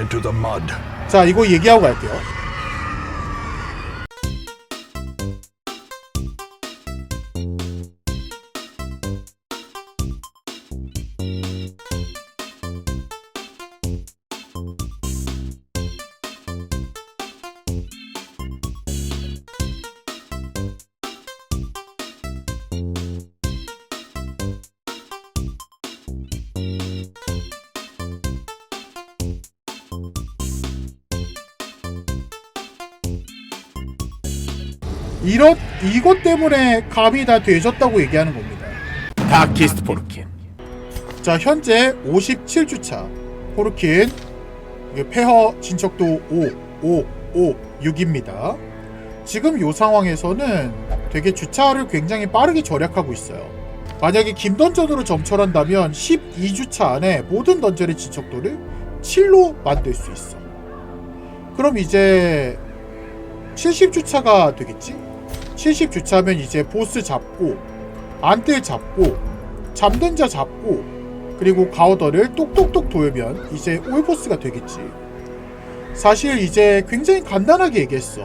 into the mud. 자 이거 얘기하고 갈게요. 이것 때문에 감이 다 되졌다고 얘기하는 겁니다. 다키스트 포르킨. 자 현재 57주차 포르킨 폐허 진척도 5, 5, 5, 6입니다. 지금 요 상황에서는 되게 주차를 굉장히 빠르게 절약하고 있어요. 만약에 김던전으로 점철한다면 12주차 안에 모든 던전의 진척도를 7로 만들 수 있어. 그럼 이제 70주차가 되겠지? 70 주차면 이제 보스 잡고 안뜰 잡고 잠든 자 잡고 그리고 가오더를 똑똑똑 돌면 이제 올보스가 되겠지. 사실 이제 굉장히 간단하게 얘기했어.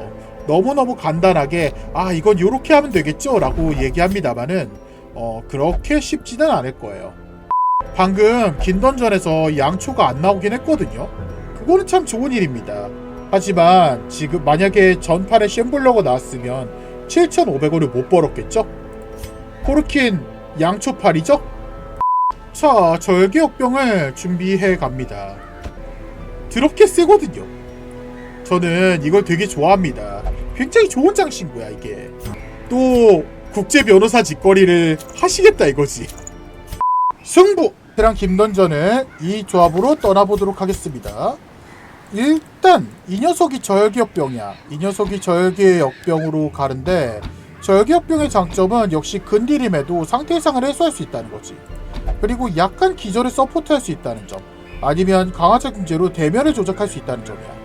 너무너무 간단하게 아 이건 요렇게 하면 되겠죠 라고 얘기합니다만은 어 그렇게 쉽지는 않을 거예요. 방금 긴 던전에서 양초가 안 나오긴 했거든요. 그거는 참 좋은 일입니다. 하지만 지금 만약에 전판에 쉔블러가 나왔으면 7,500원을 못 벌었겠죠? 포르킨 양초팔이죠? 자, 절개역병을 준비해 갑니다. 드럽게 세거든요. 저는 이걸 되게 좋아합니다. 굉장히 좋은 장신구야, 이게. 또, 국제 변호사 짓거리를 하시겠다 이거지. 승부! 테랑 김던전을 이 조합으로 떠나보도록 하겠습니다. 일단 이 녀석이 저혈기역병이야. 이 녀석이 저혈기의 역병으로 가는데 저혈기역병의 장점은 역시 근딜임에도 상태 이상을 해소할 수 있다는 거지. 그리고 약간 기절을 서포트할 수 있다는 점. 아니면 강화자 궁제로 대면을 조작할 수 있다는 점이야.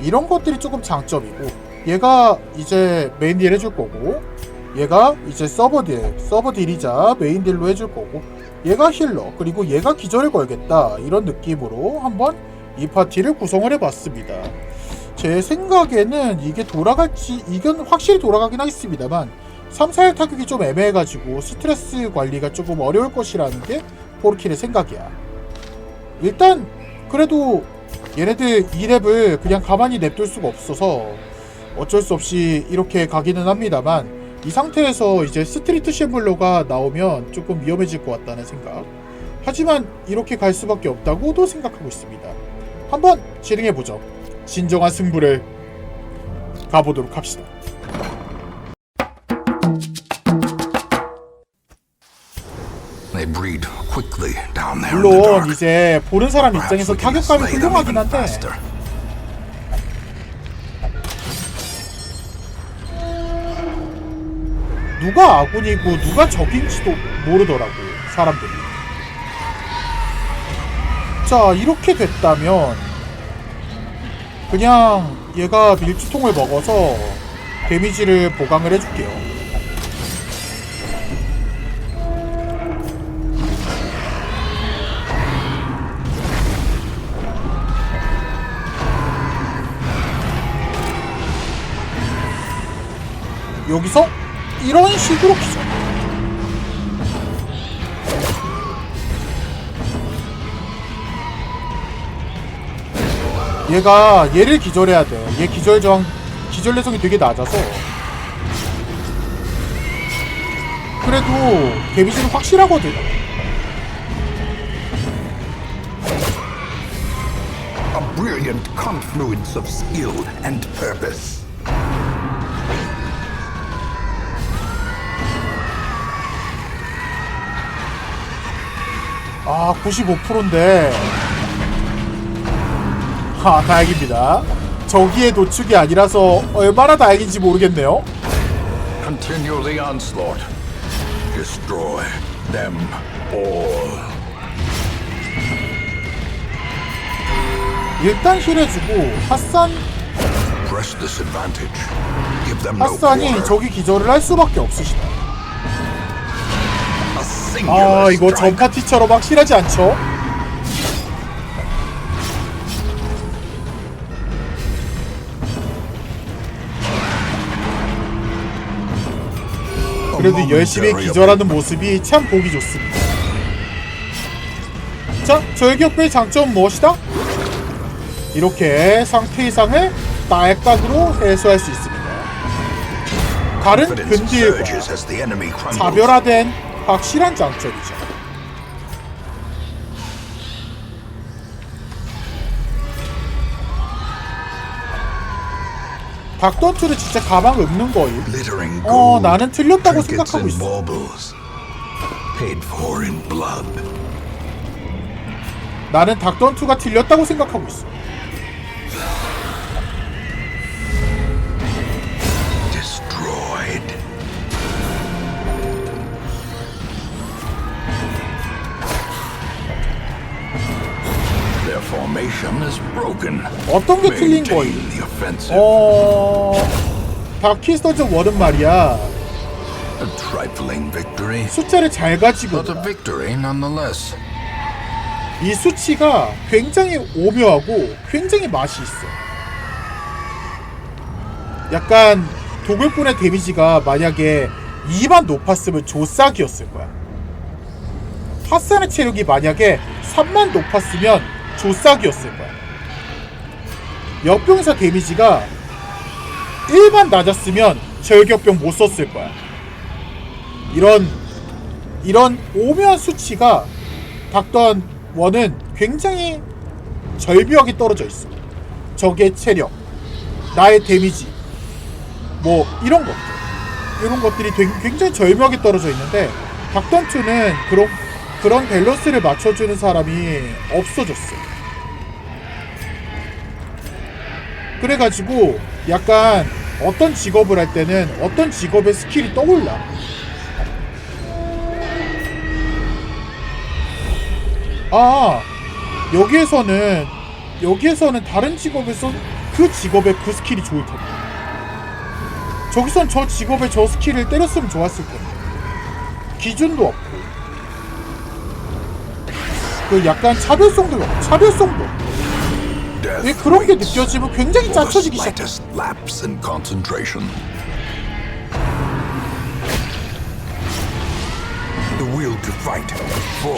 이런 것들이 조금 장점이고 얘가 이제 메인 딜 해줄 거고 얘가 이제 서버 딜, 서버 딜이자 메인 딜로 해줄 거고 얘가 힐러 그리고 얘가 기절을 걸겠다 이런 느낌으로 한번 이 파티를 구성을 해봤습니다. 제 생각에는 이게 돌아갈지 이건 확실히 돌아가긴 하겠습니다만 3, 4일 타격이 좀 애매해가지고 스트레스 관리가 조금 어려울 것이라는 게 포르킬의 생각이야. 일단 그래도 얘네들 2랩을 그냥 가만히 냅둘 수가 없어서 어쩔 수 없이 이렇게 가기는 합니다만 이 상태에서 이제 스트리트 쉔블러가 나오면 조금 위험해질 것 같다는 생각. 하지만 이렇게 갈 수밖에 없다고도 생각하고 있습니다. 한번 진행해 보죠. 진정한 승부를 가보도록 합시다. 물론. 이제 보는 사람 입장에서 타격감이 훌륭하긴 한데. 누가 아군이고 누가 적인지도 모르더라고 사람들이. 자 이렇게 됐다면 그냥 얘가 밀주통을 먹어서 데미지를 보강을 해줄게요. 여기서 이런 식으로 기절. 얘가 얘를 기절해야 돼. 얘 기절 정 기절 내성이 되게 낮아서. 그래도 데미지는 확실하거든. A brilliant confluence of skill and purpose. 아, 95%인데. 아, 다행입니다. 저기의 노축이 아니라서 얼마나 다행인지 모르겠네요. Continue the onslaught. Destroy them all. 일단 힐해주고 핫산 Press this advantage. Give them no 핫산이 quarter. 저기 기절을 할 수밖에 없으시다. A singular 아, 이거 전 strike. 파티처럼 확실하지 않죠? 그래도 열심히 기절하는 모습이 참 보기 좋습니다. 자, 절격배의 장점은 무엇이다? 이렇게 상태 이상을 딸깍으로 해소할 수 있습니다. 다른 근딜과. 차별화된 확실한 장점이죠. 닥던투는 진짜 가방 없는 거임. 어, 나는 틀렸다고 생각하고 있어. 나는 닥던투가 틀렸다고 생각하고 있어. 어떤 게 틀린 거임? Offensive. 어... 다키스터즈 워든 말이야. A trifling victory, 숫자를 잘 가지고 but a victory nonetheless. 이 수치가 굉장히 오묘하고 굉장히 맛이 있어. 약간 도굴꾼의 데미지가 만약에 2만 높았으면 조싹이었을 거야. 파산의 체력이 만약에 3만 높았으면 조싹이었을 거야. 역병사 데미지가 1만 낮았으면 절격병 못 썼을 거야. 이런 이런 오묘한 수치가 닥던 원은 굉장히 절묘하게 떨어져 있어. 적의 체력, 나의 데미지, 뭐 이런 것들, 이런 것들이 굉장히 절묘하게 떨어져 있는데 닥던 2는 그런 그런 밸런스를 맞춰주는 사람이 없어졌어. 그래가지고 약간 어떤 직업을 할 때는 어떤 직업의 스킬이 떠올라. 아 여기에서는 여기에서는 다른 직업에서 그 직업의 그 스킬이 좋을 텐데. 저기선 저 직업의 저 스킬을 때렸으면 좋았을 텐데. 기준도 없고. 그 약간 차별성도 차별성도 없고 왜 그런 게 느껴지면 굉장히 짜쳐지기 시작해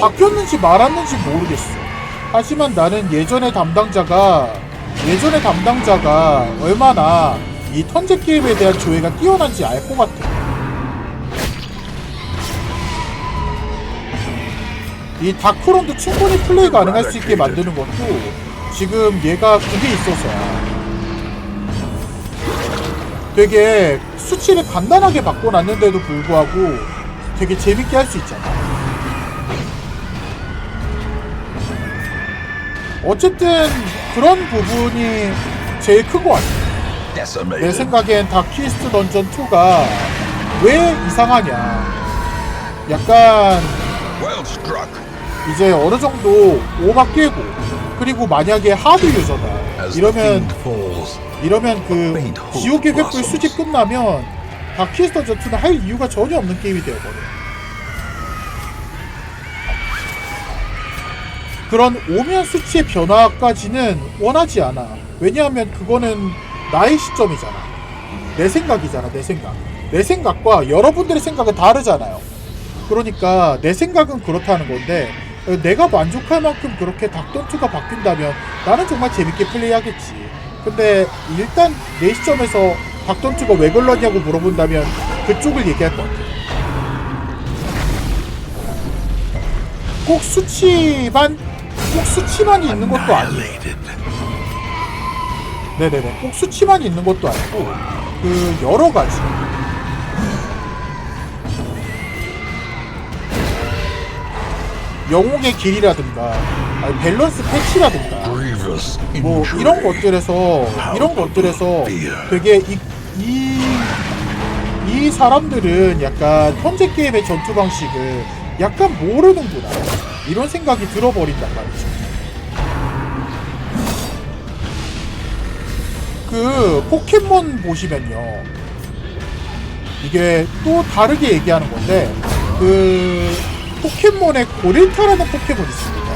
바뀌었는지 말았는지 모르겠어. 하지만 나는 예전의 담당자가 예전의 담당자가 얼마나 이 턴제 게임에 대한 조회가 뛰어난지 알 것 같아. 이 다크론도 충분히 플레이 가능할 수 있게 만드는 것도 지금 얘가 그게 있어서야. 되게 수치를 간단하게 바꿔놨는데도 불구하고 되게 재밌게 할 수 있잖아. 어쨌든 그런 부분이 제일 큰 것 같아. 내. 생각엔 다키스트 던전 2가 왜 이상하냐. 약간. 이제 어느 정도 오가 깨고 그리고 만약에 하드 유저다 이러면 이러면 그 지옥의 횃불 수집 끝나면 다키스트 던전 2는 할 이유가 전혀 없는 게임이 되어버려. 그런 오면 수치의 변화까지는 원하지 않아. 왜냐하면 그거는 나의 시점이잖아. 내 생각이잖아, 내 생각. 내 생각과 여러분들의 생각은 다르잖아요. 그러니까 내 생각은 그렇다는 건데 어, 내가 만족할 만큼 그렇게 닥턴투가 바뀐다면 나는 정말 재밌게 플레이하겠지. 근데 일단 내 시점에서 닥턴투가 왜 그러냐고 물어본다면 그쪽을 얘기할 것 같아. 꼭 수치만 꼭 수치만 있는 것도 아니고. 네네네. 꼭 수치만 있는 것도 아니고 그 여러 가지. 영웅의 길이라든가 아니, 밸런스 패치라든가 뭐. 이런 것들에서 이런 것들에서 되게 이, 이, 이 사람들은 약간 현재 게임의 전투 방식을 약간 모르는구나 이런 생각이 들어버린단 말이죠. 그 포켓몬 보시면요 이게 또 다르게 얘기하는 건데 그 포켓몬의 고릴타라는 포켓몬이 있습니다.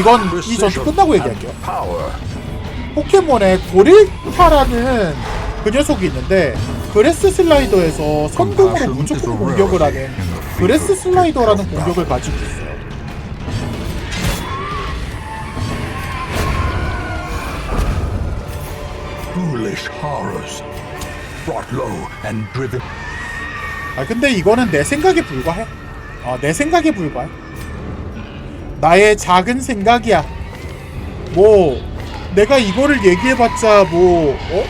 이건 이 전투 끝나고 얘기할게요. 포켓몬에 고릴타라는 그 녀석이 있는데 그레스 슬라이더에서 선공으로 무조건 공격을 하는 그레스 슬라이더라는 공격을 가지고 있어요. Foolish horrors. Brought low and driven. 아 근데 이거는 내 생각에 불과해. 어, 내 생각에 불과해. 나의 작은 생각이야. 뭐 내가 이거를 얘기해봤자 뭐 어?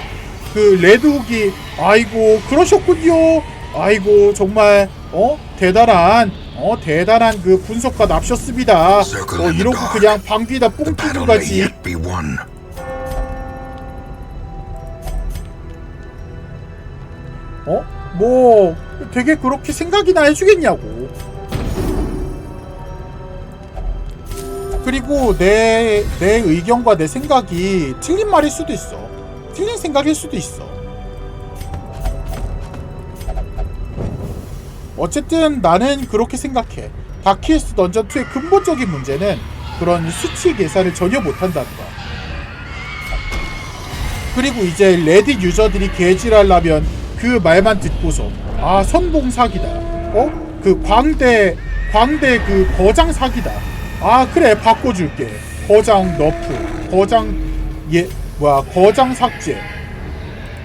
그 레드욱이 아이고 그러셨군요. 아이고 정말 어 대단한 어 대단한 그 분석가 납셨습니다. 어 이러고 그냥 방귀다 battle may 가지. 어? 뭐 되게 그렇게 생각이나 해주겠냐고. 그리고 내, 내 의견과 내 생각이 틀린 말일 수도 있어. 틀린 생각일 수도 있어. 어쨌든 나는 그렇게 생각해. 다키에스 던전2의 근본적인 문제는 그런 수치 계산을 전혀 못한다는 거야. 그리고 이제 레딧 유저들이 개질하려면 그 말만 듣고서 아 선봉 사기다. 어? 그 광대 광대 그 거장 사기다. 아 그래 바꿔줄게. 거장 너프 거장 예 뭐야 거장 삭제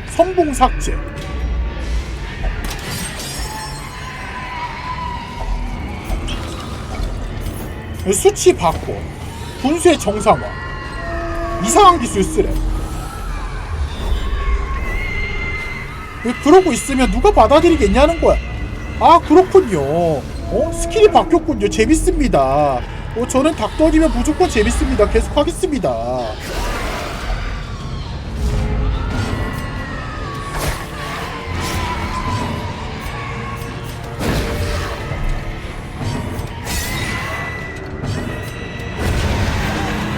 선봉 삭제. 수치 바꿔 분수의 정상화. 이상한 기술 쓰래 그러고 있으면 누가 받아들이겠냐는 거야. 아 그렇군요. 어 스킬이 바뀌었군요. 재밌습니다. 어 저는 닥터리면 무조건 재밌습니다. 계속 하겠습니다.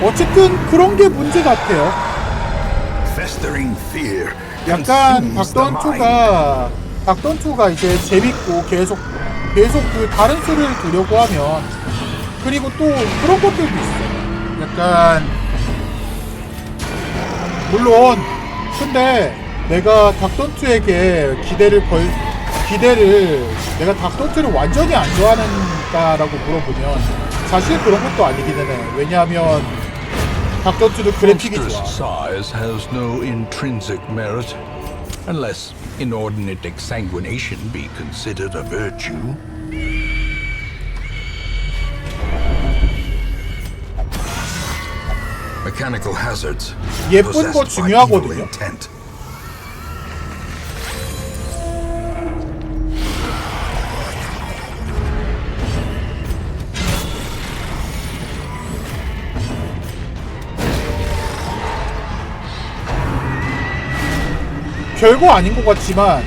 어쨌든 그런 게 문제 같아요. Festering fear. 약간 consumes the mind. 닥던투가 닥던투가 이제 재밌고 계속 계속 그 다른 소리를 두려고 하면 그리고 또 그런 것들도 있어. 약간 물론 근데 내가 닥던투에게 기대를 걸 기대를 내가 닥던투를 완전히 안 좋아하는가라고 물어보면 사실 그런 것도 아니기는 해. 왜냐하면 닥던투도 그래픽이 Monstrous 좋아. size has no intrinsic merit, unless inordinate exsanguination be considered a virtue. Mechanical hazards. 예쁜 거 possessed by 중요하거든요. 별거 아닌 것 같지만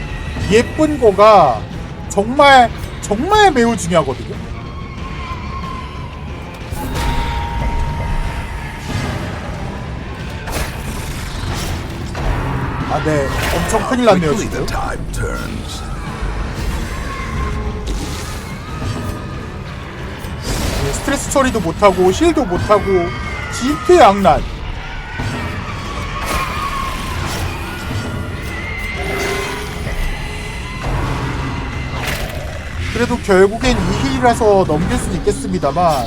예쁜 거가 정말 정말 매우 중요하거든요. 아, 네, 엄청 큰일 났네요 지금. 네, 스트레스 처리도 못하고 힐도 못하고 지퇴양난. 그래도 결국엔 이 힐이라서 넘길 수는 있겠습니다만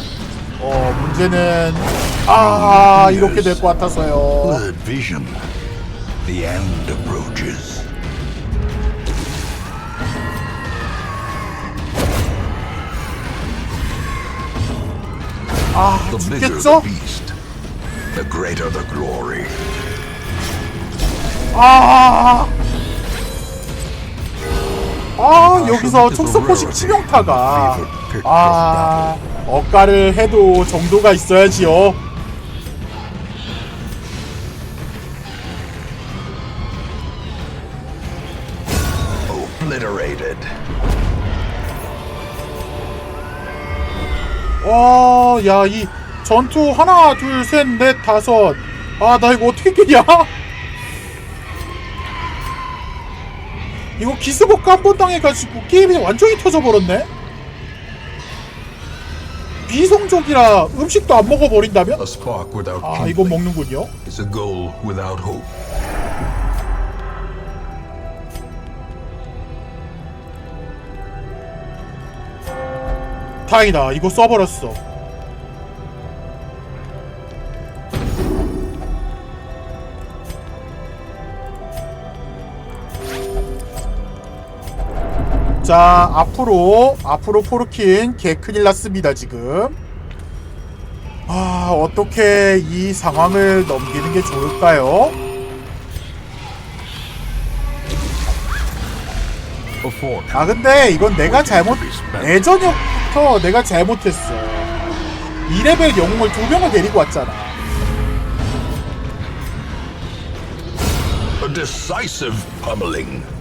어 문제는 아 이렇게 될 것 같아서요. 아 죽겠죠? 아. 아, 여기서 촉수포식 치명타가 아, 억가를 해도 정도가 있어야지요. Obliterated. 와, 야, 이 전투 하나, 둘, 셋, 넷, 다섯. 아, 나 이거 어떻게 깨냐? 이거 기스버크 한 번 당해가지고 게임이 완전히 터져버렸네? 비성적이라 음식도 안 먹어버린다면? 아 이거 먹는군요. 다행이다. 이거 써버렸어. 자, 앞으로, 앞으로 포르킨 개 큰일 났습니다, 지금. 아, 어떻게 이 상황을 넘기는 게 좋을까요? 아, 근데 이건 내가 잘못, 예전부터 내가 잘못했어. 2레벨 영웅을 두 명을 데리고 왔잖아. A decisive pummeling.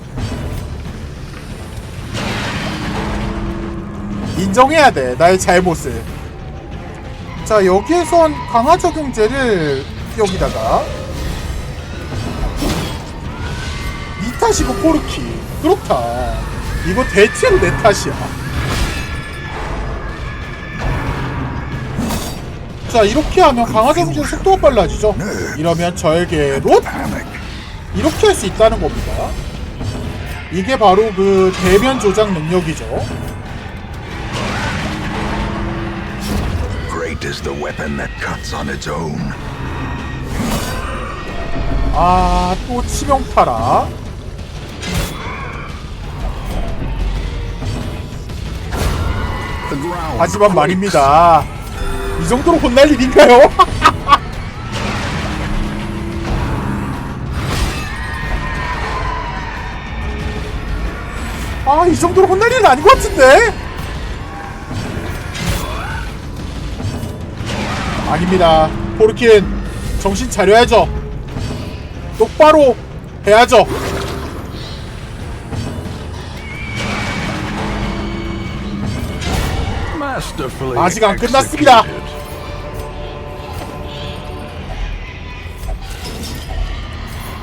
인정해야 돼 나의 잘못을. 자 여기에선 강화 적용제를 여기다가. 니 탓이고 포르키. 그렇다. 이거 대체로 내 탓이야. 자 이렇게 하면 강화 적용제 속도가 빨라지죠? 이러면 절개 롯. 이렇게 할 수 있다는 겁니다. 이게 바로 그 대면 조작 능력이죠 is the weapon that cuts on its own. 아, 또 치명타라. 하지만. 말입니다. 이 정도로 혼날 일인가요? 아, 이 정도로 혼날 일은 아닌 것 같은데? 아닙니다. 포르킨, 정신 차려야죠. 똑바로 해야죠. 아직 안 끝났습니다. executed.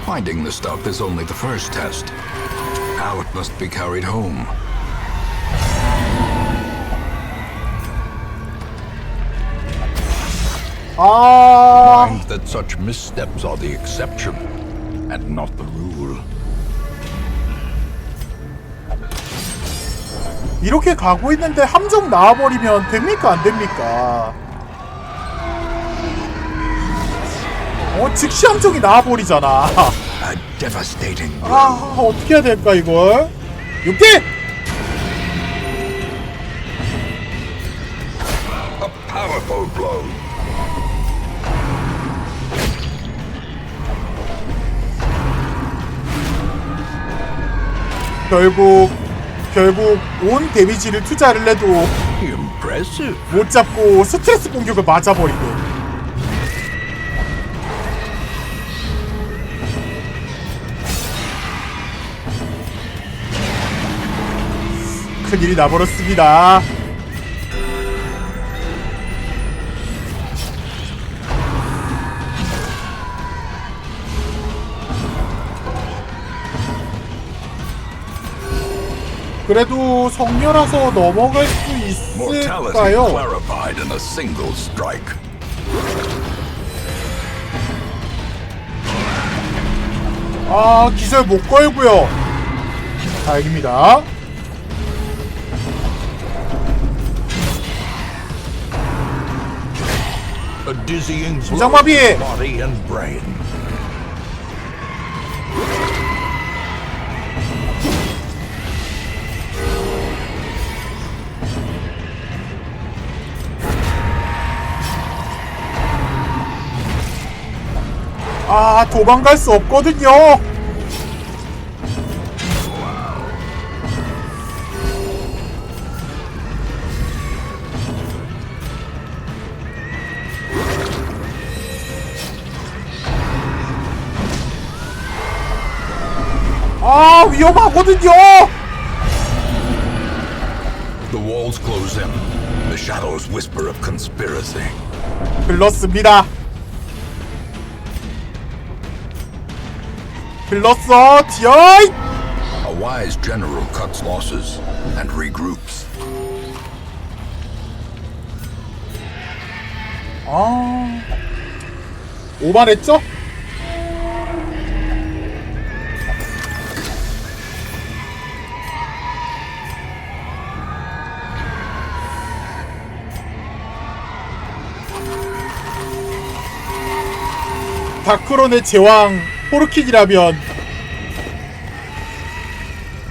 Finding the stuff is only the first test. Now it must be carried home. 아, Mind that such missteps are the exception and not the rule. 이렇게 가고 있는데 함정 나와버리면 됩니까 안 됩니까? 어 즉시 함정이 나와버리잖아. A devastating blow. 아 어떻게 해야 될까 이걸? 육대 결국 결국 온 데미지를 투자를 해도. 못 잡고 스트레스 공격을 맞아버리고. 큰일이 나버렸습니다. 그래도 성녀라서 넘어갈 수 있을까요? 아 기절 못 걸고요. 다행입니다. 심장마비! 아 도망갈 수 없거든요. 아 위험하거든요. The walls close in. The shadows whisper of conspiracy. 글렀습니다. 글렀어 디어이. A wise general cuts losses and regroups. 아 오만했죠? 다크론의 제왕 포르킨이라면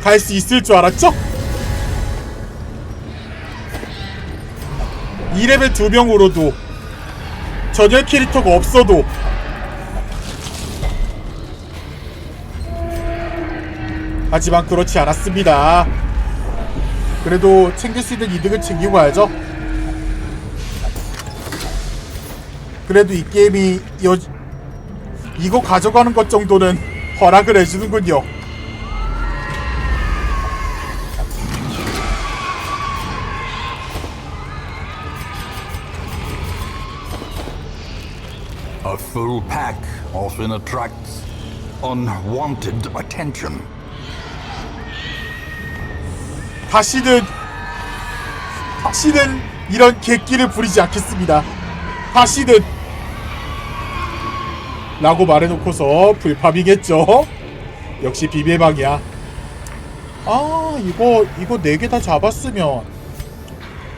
갈 수 있을 줄 알았죠? 2레벨 2명으로도 전열 캐릭터가 없어도 하지만 그렇지 않았습니다. 그래도 챙길 수 있는 이득을 챙기고 가야죠. 그래도 이 게임이 여... 이거 가져가는 것 정도는 허락을 해주는군요. A full pack often attracts unwanted attention. 다시는 다시는 이런 객기를 부리지 않겠습니다. 다시는 라고 말해놓고서 불팝이겠죠. 역시 비밀방이야. 아 이거 이거 네 개 다 잡았으면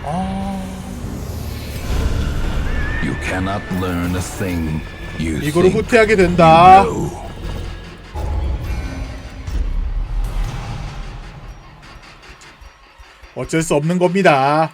아 You cannot learn a thing you 이거로 think 후퇴하게 된다. 어쩔 수 없는 겁니다.